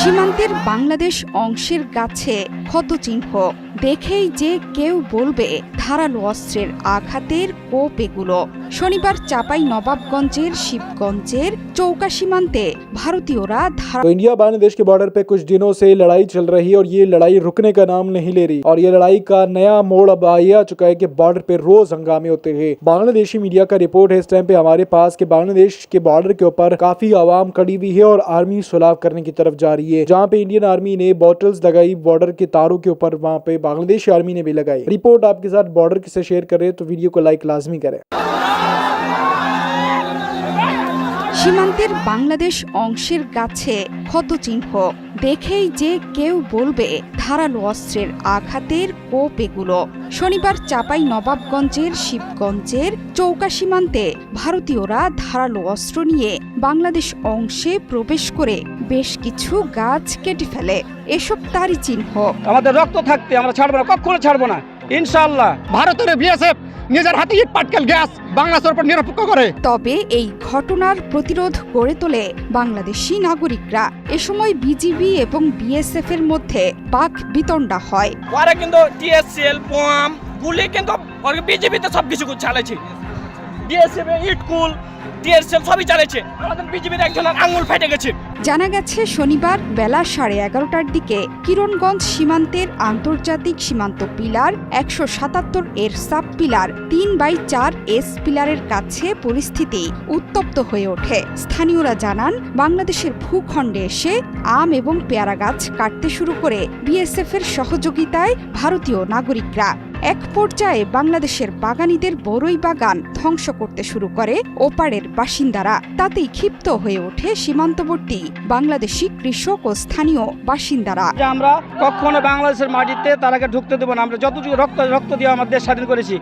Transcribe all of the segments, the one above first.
সীমান্তের বাংলাদেশ অংশের কাছে ক্ষতচিহ্ন দেখেই যে কেউ বলবে ধারালো অস্ত্রের আঘাতের কোপ এগুলো শনিবার চাপাই নবাবগঞ্জের শিবগঞ্জের চৌকা সীমান্তে ভারতীয়রা ধারা तो इंडिया बांग्लादेश के बॉर्डर पे कुछ दिनों से लड़ाई चल रही है और ये लड़ाई रुकने का नाम नहीं ले रही और ये लड़ाई का नया मोड़ अब आ ही आ चुका है कि बॉर्डर पे रोज हंगामे होते हैं बांग्लादेशी मीडिया का रिपोर्ट है इस टाइम पे हमारे पास कि बांग्लादेश के बॉर्डर के ऊपर काफी आवाम खड़ी हुई है और आर्मी सुलाह करने की तरफ जा रही है जहाँ पे इंडियन आर्मी ने बॉटल्स लगाई बॉर्डर के तारों के ऊपर वहाँ पे बांग्लादेश आर्मी ने भी लगाई। रिपोर्ट आपके साथ बॉर्डर से शेयर करें तो वीडियो को लाइक लाजमी करें। সীমান্তের বাংলাদেশ অংশের কাছে ক্ষতচিহ্ন। দেখেই যে কেউ বলবে ধারালো অস্ত্রের আঘাতের কোপ এগুলো শনিবার চাপাই নবাবগঞ্জের শিবগঞ্জের চৌকা সীমান্তে ভারতীয়রা ধারালো অস্ত্র নিয়ে বাংলাদেশ অংশে প্রবেশ করে বেশ কিছু গাছ কেটে ফেলে। এসব তারই চিহ্ন। আমাদের রক্ত থাকতে আমরা ছাড়বো না কখনো ছাড়বো না। ইনশাল্লাহ ভারতের বিএসএফ নিজের হাতে ইট পাটকেল গ্যাস বাংলাদেশের উপর নিরপেক্ষ করে। তবে এই ঘটনার প্রতিরোধ গড়ে তোলে বাংলাদেশি নাগরিকরা। এ সময় বিজিবি এবং বিএসএফ এর মধ্যে বাক বিতণ্ডা হয়। ওরা কিন্তু টিএসসিএল পম গুলি কিন্তু বিজেপিতে সব কিছু চালাইছে। ডিএসএফ ইটকুল সবই আমাদের বিজেপির একজনের আঙুল ফেটে গেছে। জানা গেছে, শনিবার বেলা সাড়ে এগারোটার দিকে কিরণগঞ্জ সীমান্তের আন্তর্জাতিক সীমান্ত পিলার, একশো সাতাত্তর এর সাব পিলার, তিন বাই চার এস পিলারের কাছে পরিস্থিতি উত্তপ্ত হয়ে ওঠে। স্থানীয়রা জানান, বাংলাদেশের ভূখণ্ডে এসে আম এবং পেয়ারা গাছ কাটতে শুরু করে বিএসএফ এর সহযোগিতায় ভারতীয় নাগরিকরা। এক পর্যায়ে বাংলাদেশের বাগানীদের বড়ই বাগান ধ্বংস করতে শুরু করে ওপারের বাসিন্দারা। তাতেই ক্ষিপ্ত হয়ে ওঠে সীমান্তবর্তী বাংলাদেশি কৃষক ও স্থানীয় বাসিন্দারা। যে আমরা কখনো বাংলাদেশের মাটিতে তারাকে ঢুকতে দেবো না। আমরা যতটুকু রক্ত রক্ত দিয়ে আমার দেশ স্বাধীন করেছি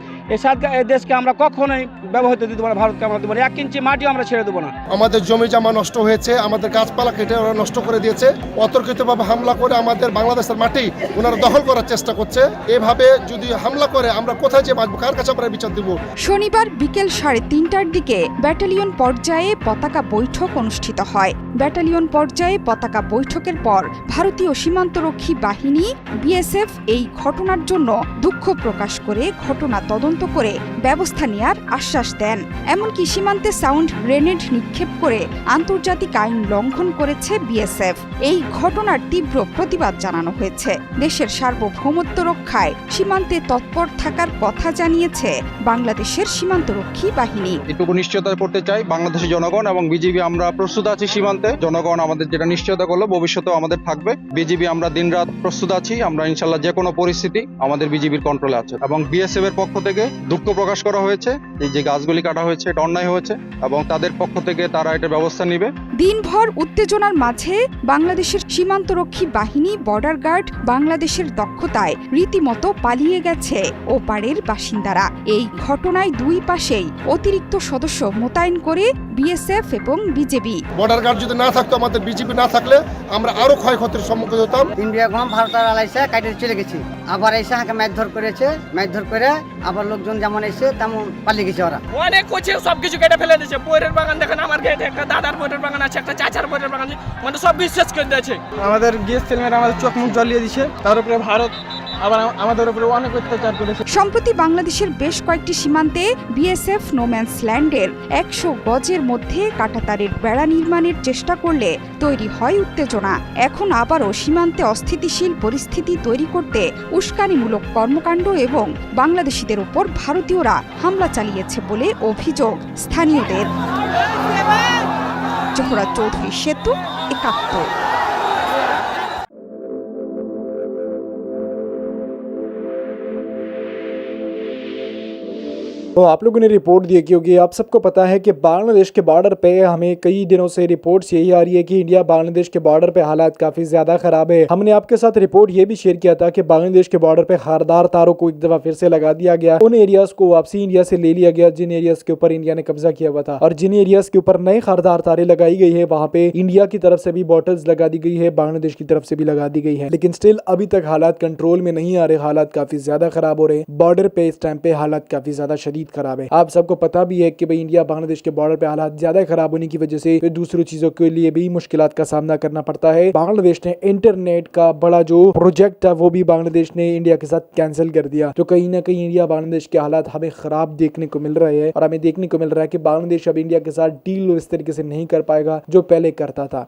এই দেশকে আমরা কখনোই ব্যবহৃত দিতে পারব ভারতকে আমরা দেবো না। এক ইঞ্চি মাটিও আমরা ছেড়ে দেবো না। আমাদের জমি জামা নষ্ট হয়েছে আমাদের গাছপালা কেটে ওরা নষ্ট করে দিয়েছে। অতর্কিতভাবে হামলা করে আমাদের বাংলাদেশের মাটি ওনারা দখল করার চেষ্টা করছে। এভাবে যদি হামলা করে, আমরা কোথায় যে বাঁচবো? কার কাছে আমরা বিচার দিব? শনিবার বিকেল সাড়ে তিনটার দিকে ব্যাটালিয়ন পর্যায়ে পতাকা বৈঠক অনুষ্ঠিত হয়। ব্যাটালিয়ন পর্যায়ে পতাকা বৈঠকের পর ভারতীয় সীমান্তরক্ষী বাহিনী, বিএসএফ এই ঘটনার জন্য দুঃখ প্রকাশ করে ঘটনা তদন্ত করে ব্যবস্থা নেয়ার আশ্বাস দেন। এমনকি সীমান্তে সাউন্ড গ্রেনেড নিক্ষেপ করে আন্তর্জাতিক আইন লঙ্ঘন করেছে বিএসএফ। এই ঘটনার তীব্র প্রতিবাদ জানানো হয়েছে। দেশের সার্বভৌমত্ব রক্ষায় সীমান্তে তৎপর থাকার কথা জানিয়েছে বাংলাদেশের সীমান্তরক্ষী বাহিনী। এটুকু নিশ্চয়তা করতে চাই বাংলাদেশের জনগণ এবং বিজিবি, আমরা প্রস্তুত আছি সীমান্তে। জনগণ আমাদের যেটা নিশ্চয়তা করল, ভবিষ্যতেও আমাদের থাকবে। বিজিবি, আমরা দিনরাত প্রস্তুত আছি, আমরা ইনশাল্লাহ যে কোনো পরিস্থিতি আমাদের বিজিবির কন্ট্রোলে আছে। এবং বিএসএফ এর পক্ষ থেকে দুঃখ প্রকাশ করা হয়েছে, এই যে গাছগুলি কাটা হয়েছে, এটা অন্যায় হয়েছে এবং তাদের পক্ষ থেকে তারা এটা ব্যবস্থা নেবে। দিনভর উত্তেজনার মাঝে বাংলাদেশের সীমান্তরক্ষী বাহিনী বর্ডার গার্ড বাংলাদেশের দক্ষতায় রীতিমতো পালিয়ে গেছে ওপারের বাসিন্দারা। এই ঘটনায় দুই পাশেই অতিরিক্ত সদস্য মোতায়েন করে বিএসএফ এবং বিজেপি। বর্ডার গার্ড যদি না থাকতো আমাদের বিজেপি না থাকলে আমরা আরও ক্ষয়ক্ষতির সম্মুখীন হতাম। ইন্ডিয়া গম ভারতের আলাইছে কাটে চলে গেছি। আবার এসে আমাকে মারধর করেছে মারধর করে আবার লোকজন যেমন এসে তেমন পালিয়ে গেছে ওরা। অনেক কোচে সব কিছু কেটে ফেলে দিয়েছে। বইয়ের বাগান দেখেন আমার গেটে একটা দাদার বইয়ের বাগান আছে একটা চাচার বইয়ের বাগান আছে মানে সব বিশ্বাস করে দিয়েছে। আমাদের গিয়েছিলেন আমাদের চোখ মুখ জ্বলিয়ে দিছে তার উপরে ভারত সম্প্রতি বাংলাদেশের বেশ কয়েকটি সীমান্তে বিএসএফ নোম্যান্স ল্যান্ডের একশো গজের মধ্যে কাটাতারের বেড়া নির্মাণের চেষ্টা করলে তৈরি হয় উত্তেজনা। এখন আবারও সীমান্তে অস্থিতিশীল পরিস্থিতি তৈরি করতে উস্কানিমূলক কর্মকাণ্ড এবং বাংলাদেশিদের উপর ভারতীয়রা হামলা চালিয়েছে বলে অভিযোগ স্থানীয়দের। জোহরা চৌধুরী সেতু একাত্তর। तो आप लोगों ने रिपोर्ट दी क्योंकि आप सबको पता है कि बांग्लादेश के बॉर्डर पे हमें कई दिनों से रिपोर्ट्स यही आ रही है कि इंडिया बांग्लादेश के बॉर्डर पे हालात काफ़ी ज़्यादा खराब है। हमने आपके साथ रिपोर्ट ये भी शेयर किया था कि बांग्लादेश के बॉर्डर पे खारदार तारों को एक दफ़ा फिर से लगा दिया गया। उन एरियाज़ को वापसी इंडिया से ले लिया गया, जिन एरियाज़ के ऊपर इंडिया ने कब्जा किया हुआ था। और जिन एरियाज़ के ऊपर नए खारदार तारे लगाई गई है, वहाँ पे इंडिया की तरफ़ से भी बॉटल्स लगा दी गई है, बांग्लादेश की तरफ़ से भी लगा दी गई है। लेकिन स्टिल अभी तक हालात कंट्रोल में नहीं आ रहे, हालात काफ़ी ज़्यादा खराब हो रहे बॉर्डर पे इस टाइम पे हालात काफ़ी ज़्यादा शदीद मजीद खराब है। आप सबको पता भी है कि भाई इंडिया बांग्लादेश के बॉर्डर पे हालात ज़्यादा खराब होने की वजह से दूसरी चीज़ों के लिए भी मुश्किल का सामना करना पड़ता है। बांग्लादेश ने इंटरनेट का बड़ा जो प्रोजेक्ट था, वो भी बांग्लादेश ने इंडिया के साथ कैंसिल कर दिया। तो कहीं ना कहीं इंडिया बांग्लादेश के हालात हमें खराब देखने को मिल रहे हैं और हमें देखने को मिल रहा है कि बांग्लादेश अब इंडिया के साथ डील इस तरीके से नहीं कर पाएगा जो पहले करता था।